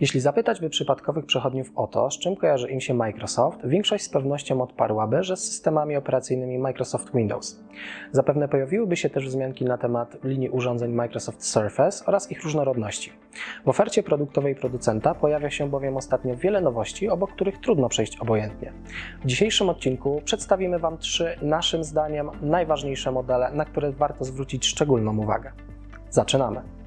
Jeśli zapytać by przypadkowych przechodniów o to, z czym kojarzy im się Microsoft, większość z pewnością odparłaby, że z systemami operacyjnymi Microsoft Windows. Zapewne pojawiłyby się też wzmianki na temat linii urządzeń Microsoft Surface oraz ich różnorodności. W ofercie produktowej producenta pojawia się bowiem ostatnio wiele nowości, obok których trudno przejść obojętnie. W dzisiejszym odcinku przedstawimy Wam trzy, naszym zdaniem, najważniejsze modele, na które warto zwrócić szczególną uwagę. Zaczynamy!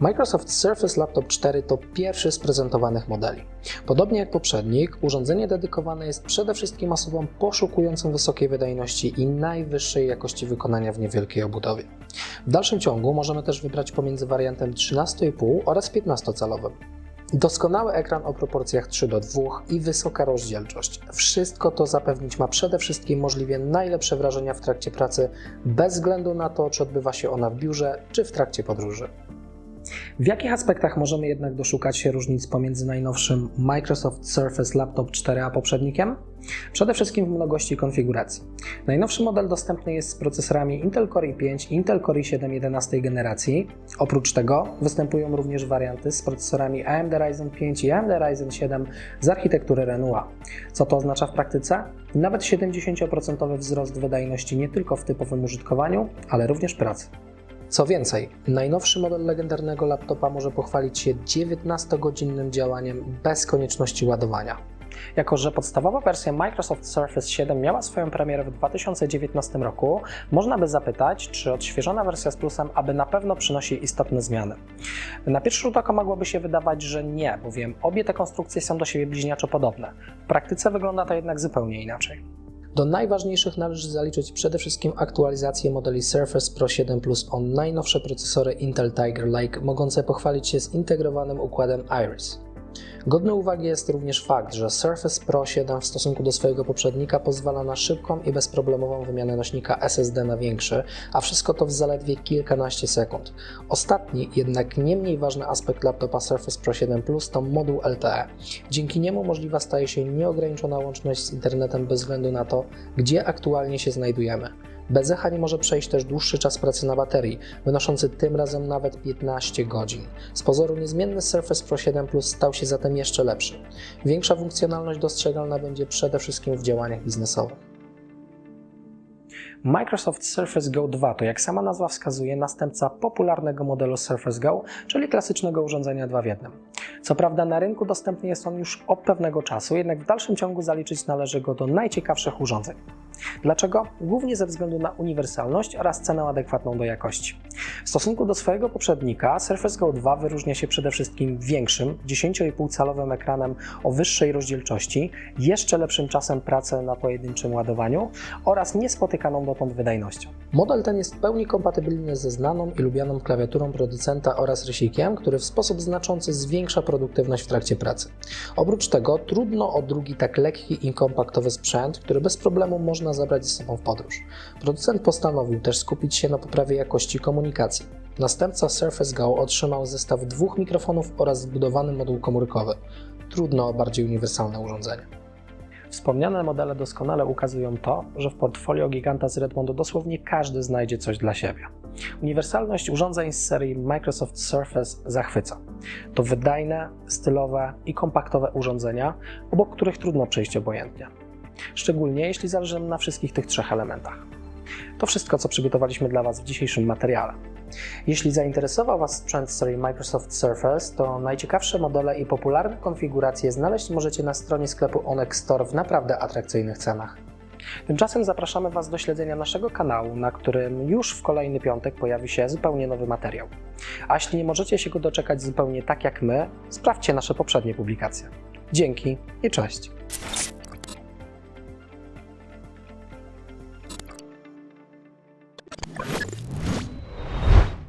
Microsoft Surface Laptop 4 to pierwszy z prezentowanych modeli. Podobnie jak poprzednik, urządzenie dedykowane jest przede wszystkim osobom poszukującym wysokiej wydajności i najwyższej jakości wykonania w niewielkiej obudowie. W dalszym ciągu możemy też wybrać pomiędzy wariantem 13,5 oraz 15-calowym. Doskonały ekran o proporcjach 3 do 2 i wysoka rozdzielczość. Wszystko to zapewnić ma przede wszystkim możliwie najlepsze wrażenia w trakcie pracy, bez względu na to, czy odbywa się ona w biurze, czy w trakcie podróży. W jakich aspektach możemy jednak doszukać się różnic pomiędzy najnowszym Microsoft Surface Laptop 4 a poprzednikiem? Przede wszystkim w mnogości konfiguracji. Najnowszy model dostępny jest z procesorami Intel Core i5 i Intel Core i7 11 generacji. Oprócz tego występują również warianty z procesorami AMD Ryzen 5 i AMD Ryzen 7 z architektury Renua. Co to oznacza w praktyce? Nawet 70% wzrost wydajności nie tylko w typowym użytkowaniu, ale również pracy. Co więcej, najnowszy model legendarnego laptopa może pochwalić się 19-godzinnym działaniem bez konieczności ładowania. Jako, że podstawowa wersja Microsoft Surface 7 miała swoją premierę w 2019 roku, można by zapytać, czy odświeżona wersja z plusem aby na pewno przynosi istotne zmiany. Na pierwszy rzut oka mogłoby się wydawać, że nie, bowiem obie te konstrukcje są do siebie bliźniaczo podobne. W praktyce wygląda to jednak zupełnie inaczej. Do najważniejszych należy zaliczyć przede wszystkim aktualizację modeli Surface Pro 7 Plus o najnowsze procesory Intel Tiger Lake, mogące pochwalić się zintegrowanym układem Iris. Godny uwagi jest również fakt, że Surface Pro 7 w stosunku do swojego poprzednika pozwala na szybką i bezproblemową wymianę nośnika SSD na większy, a wszystko to w zaledwie kilkanaście sekund. Ostatni, jednak nie mniej ważny aspekt laptopa Surface Pro 7 Plus to moduł LTE. Dzięki niemu możliwa staje się nieograniczona łączność z internetem bez względu na to, gdzie aktualnie się znajdujemy. Bez echa nie może przejść też dłuższy czas pracy na baterii, wynoszący tym razem nawet 15 godzin. Z pozoru niezmienny Surface Pro 7 Plus stał się zatem jeszcze lepszy. Większa funkcjonalność dostrzegalna będzie przede wszystkim w działaniach biznesowych. Microsoft Surface Go 2 to, jak sama nazwa wskazuje, następca popularnego modelu Surface Go, czyli klasycznego urządzenia 2 w 1. Co prawda na rynku dostępny jest on już od pewnego czasu, jednak w dalszym ciągu zaliczyć należy go do najciekawszych urządzeń. Dlaczego? Głównie ze względu na uniwersalność oraz cenę adekwatną do jakości. W stosunku do swojego poprzednika Surface Go 2 wyróżnia się przede wszystkim większym, 10,5-calowym ekranem o wyższej rozdzielczości, jeszcze lepszym czasem pracy na pojedynczym ładowaniu oraz niespotykaną dotąd wydajnością. Model ten jest w pełni kompatybilny ze znaną i lubianą klawiaturą producenta oraz rysikiem, który w sposób znaczący zwiększa produktywność w trakcie pracy. Oprócz tego trudno o drugi tak lekki i kompaktowy sprzęt, który bez problemu można zabrać ze sobą w podróż. Producent postanowił też skupić się na poprawie jakości komunikacji. Następca Surface Go otrzymał zestaw dwóch mikrofonów oraz zbudowany moduł komórkowy. Trudno o bardziej uniwersalne urządzenie. Wspomniane modele doskonale ukazują to, że w portfolio giganta z Redmondu dosłownie każdy znajdzie coś dla siebie. Uniwersalność urządzeń z serii Microsoft Surface zachwyca. To wydajne, stylowe i kompaktowe urządzenia, obok których trudno przejść obojętnie. Szczególnie jeśli zależy nam na wszystkich tych trzech elementach. To wszystko, co przygotowaliśmy dla Was w dzisiejszym materiale. Jeśli zainteresował Was sprzęt serii Microsoft Surface, to najciekawsze modele i popularne konfiguracje znaleźć możecie na stronie sklepu Onex Store w naprawdę atrakcyjnych cenach. Tymczasem zapraszamy Was do śledzenia naszego kanału, na którym już w kolejny piątek pojawi się zupełnie nowy materiał. A jeśli nie możecie się go doczekać zupełnie tak jak my, sprawdźcie nasze poprzednie publikacje. Dzięki i cześć!